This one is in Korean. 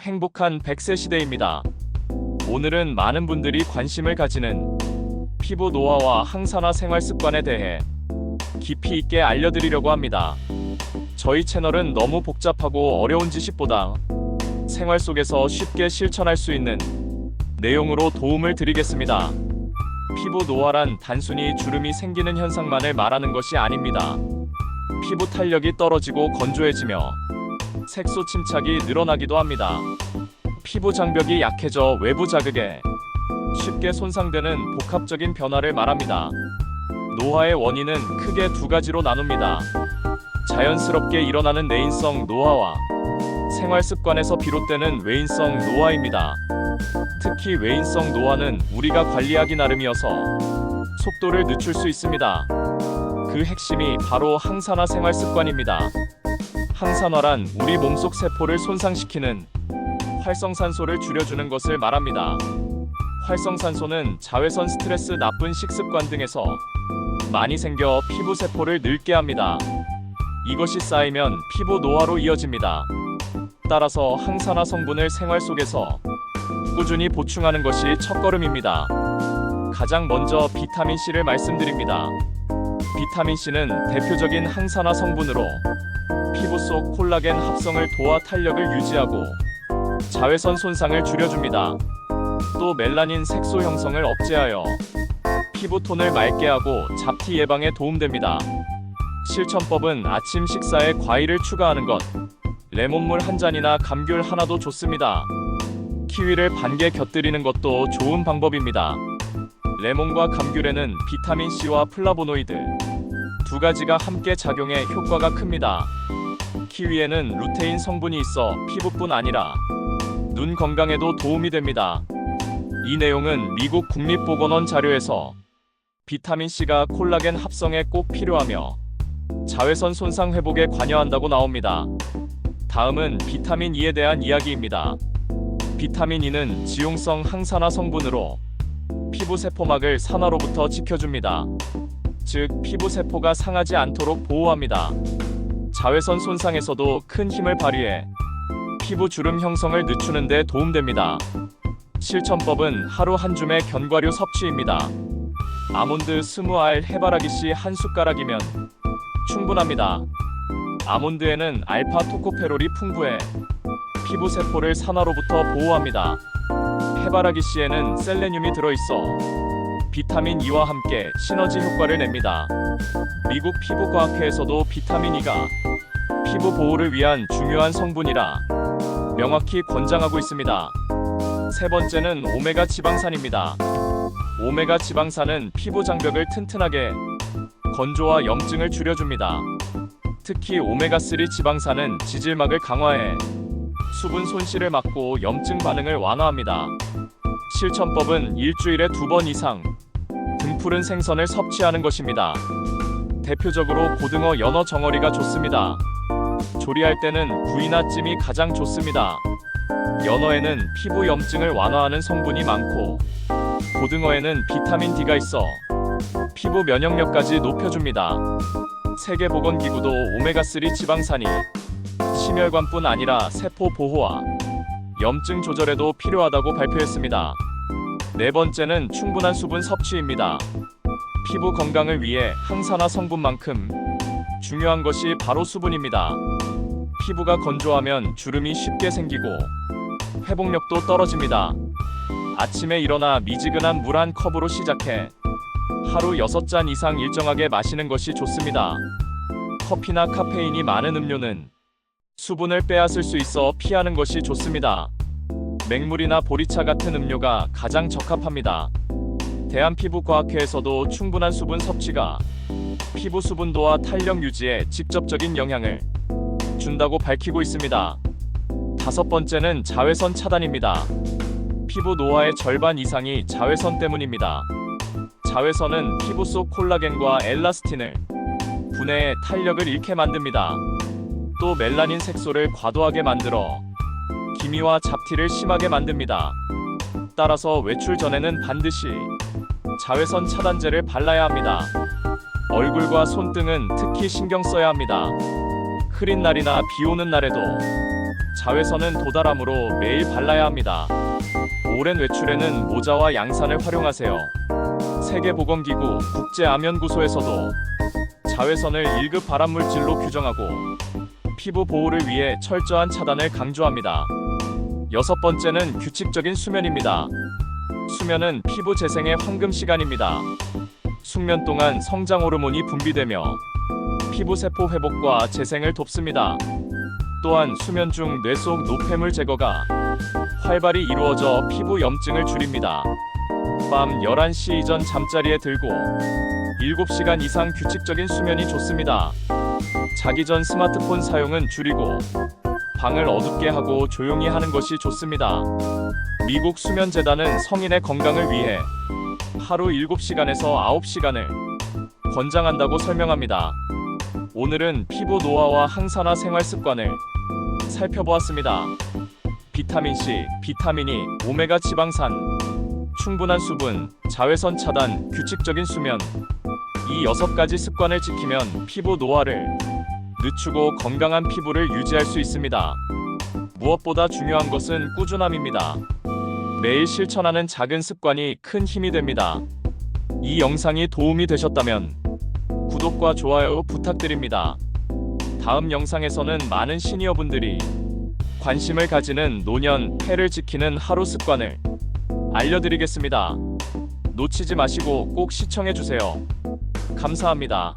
행복한 100세 시대입니다. 오늘은 많은 분들이 관심을 가지는 피부 노화와 항산화 생활 습관에 대해 깊이 있게 알려드리려고 합니다. 저희 채널은 너무 복잡하고 어려운 지식보다 생활 속에서 쉽게 실천할 수 있는 내용으로 도움을 드리겠습니다. 피부 노화란 단순히 주름이 생기는 현상만을 말하는 것이 아닙니다. 피부 탄력이 떨어지고 건조해지며 색소 침착이 늘어나기도 합니다. 피부 장벽이 약해져 외부 자극에 쉽게 손상되는 복합적인 변화를 말합니다. 노화의 원인은 크게 두 가지로 나눕니다. 자연스럽게 일어나는 내인성 노화와 생활 습관에서 비롯되는 외인성 노화입니다. 특히 외인성 노화는 우리가 관리하기 나름이어서 속도를 늦출 수 있습니다. 그 핵심이 바로 항산화 생활 습관입니다. 항산화란 우리 몸속 세포를 손상시키는 활성산소를 줄여주는 것을 말합니다. 활성산소는 자외선 스트레스 나쁜 식습관 등에서 많이 생겨 피부 세포를 늙게 합니다. 이것이 쌓이면 피부 노화로 이어집니다. 따라서 항산화 성분을 생활 속에서 꾸준히 보충하는 것이 첫걸음입니다. 가장 먼저 비타민 C를 말씀드립니다. 비타민 C는 대표적인 항산화 성분으로 피부 속 콜라겐 합성을 도와 탄력을 유지하고 자외선 손상을 줄여줍니다. 또 멜라닌 색소 형성을 억제하여 피부 톤을 맑게 하고 잡티 예방에 도움됩니다. 실천법은 아침 식사에 과일을 추가하는 것, 레몬물 한 잔이나 감귤 하나도 좋습니다. 키위를 반개 곁들이는 것도 좋은 방법입니다. 레몬과 감귤에는 비타민 C와 플라보노이드 두 가지가 함께 작용해 효과가 큽니다. 키위에는 루테인 성분이 있어 피부뿐 아니라 눈 건강에도 도움이 됩니다. 이 내용은 미국 국립보건원 자료에서 비타민 C가 콜라겐 합성에 꼭 필요하며 자외선 손상 회복에 관여한다고 나옵니다. 다음은 비타민 E에 대한 이야기입니다. 비타민 E는 지용성 항산화 성분으로 피부 세포막을 산화로부터 지켜줍니다. 즉, 피부 세포가 상하지 않도록 보호합니다. 자외선 손상에서도 큰 힘을 발휘해 피부 주름 형성을 늦추는 데 도움됩니다. 실천법은 하루 한 줌의 견과류 섭취입니다. 아몬드 20알 해바라기 씨 한 숟가락이면 충분합니다. 아몬드에는 알파 토코페롤이 풍부해 피부 세포를 산화로부터 보호합니다. 해바라기 씨에는 셀레늄이 들어있어 비타민 E와 함께 시너지 효과를 냅니다. 미국 피부과학회에서도 비타민 E가 피부 보호를 위한 중요한 성분이라 명확히 권장하고 있습니다. 세 번째는 오메가 지방산입니다. 오메가 지방산은 피부 장벽을 튼튼하게 건조와 염증을 줄여줍니다. 특히 오메가3 지방산은 지질막을 강화해 수분 손실을 막고 염증 반응을 완화합니다. 실천법은 일주일에 두 번 이상 등 푸른 생선을 섭취하는 것입니다. 대표적으로 고등어, 연어, 정어리가 좋습니다. 조리할 때는 구이나 찜이 가장 좋습니다. 연어에는 피부 염증을 완화하는 성분이 많고 고등어에는 비타민 D가 있어 피부 면역력까지 높여줍니다. 세계보건기구도 오메가3 지방산이 심혈관뿐 아니라 세포 보호와 염증 조절에도 필요하다고 발표했습니다. 네 번째는 충분한 수분 섭취입니다. 피부 건강을 위해 항산화 성분만큼 중요한 것이 바로 수분입니다. 피부가 건조하면 주름이 쉽게 생기고 회복력도 떨어집니다. 아침에 일어나 미지근한 물 한 컵으로 시작해 하루 6잔 이상 일정하게 마시는 것이 좋습니다. 커피나 카페인이 많은 음료는 수분을 빼앗을 수 있어 피하는 것이 좋습니다. 맹물이나 보리차 같은 음료가 가장 적합합니다. 대한피부과학회에서도 충분한 수분 섭취가 피부 수분도와 탄력 유지에 직접적인 영향을 준다고 밝히고 있습니다. 다섯 번째는 자외선 차단입니다. 피부 노화의 절반 이상이 자외선 때문입니다. 자외선은 피부 속 콜라겐과 엘라스틴을 분해해 탄력을 잃게 만듭니다. 또 멜라닌 색소를 과도하게 만들어 기미와 잡티를 심하게 만듭니다. 따라서 외출 전에는 반드시 자외선 차단제를 발라야 합니다. 얼굴과 손등은 특히 신경 써야 합니다. 흐린 날이나 비 오는 날에도 자외선은 도달함으로 매일 발라야 합니다. 오랜 외출에는 모자와 양산을 활용하세요. 세계보건기구 국제암연구소에서도 자외선을 1급 발암물질로 규정하고 피부 보호를 위해 철저한 차단을 강조합니다. 여섯 번째는 규칙적인 수면입니다. 수면은 피부 재생의 황금 시간입니다. 숙면 동안 성장 호르몬이 분비되며 피부 세포 회복과 재생을 돕습니다. 또한 수면 중 뇌 속 노폐물 제거가 활발히 이루어져 피부 염증을 줄입니다. 밤 11시 이전 잠자리에 들고 7시간 이상 규칙적인 수면이 좋습니다. 자기 전 스마트폰 사용은 줄이고 방을 어둡게 하고 조용히 하는 것이 좋습니다. 미국 수면재단은 성인의 건강을 위해 하루 7시간에서 9시간을 권장한다고 설명합니다. 오늘은 피부 노화와 항산화 생활 습관을 살펴보았습니다. 비타민 C, 비타민이, 오메가 지방산, 충분한 수분, 자외선 차단, 규칙적인 수면. 이 여섯 가지 습관을 지키면 피부 노화를 늦추고 건강한 피부를 유지할 수 있습니다. 무엇보다 중요한 것은 꾸준함입니다. 매일 실천하는 작은 습관이 큰 힘이 됩니다. 이 영상이 도움이 되셨다면 구독과 좋아요 부탁드립니다. 다음 영상에서는 많은 시니어분들이 관심을 가지는 노년 폐를 지키는 하루 습관을 알려드리겠습니다. 놓치지 마시고 꼭 시청해주세요. 감사합니다.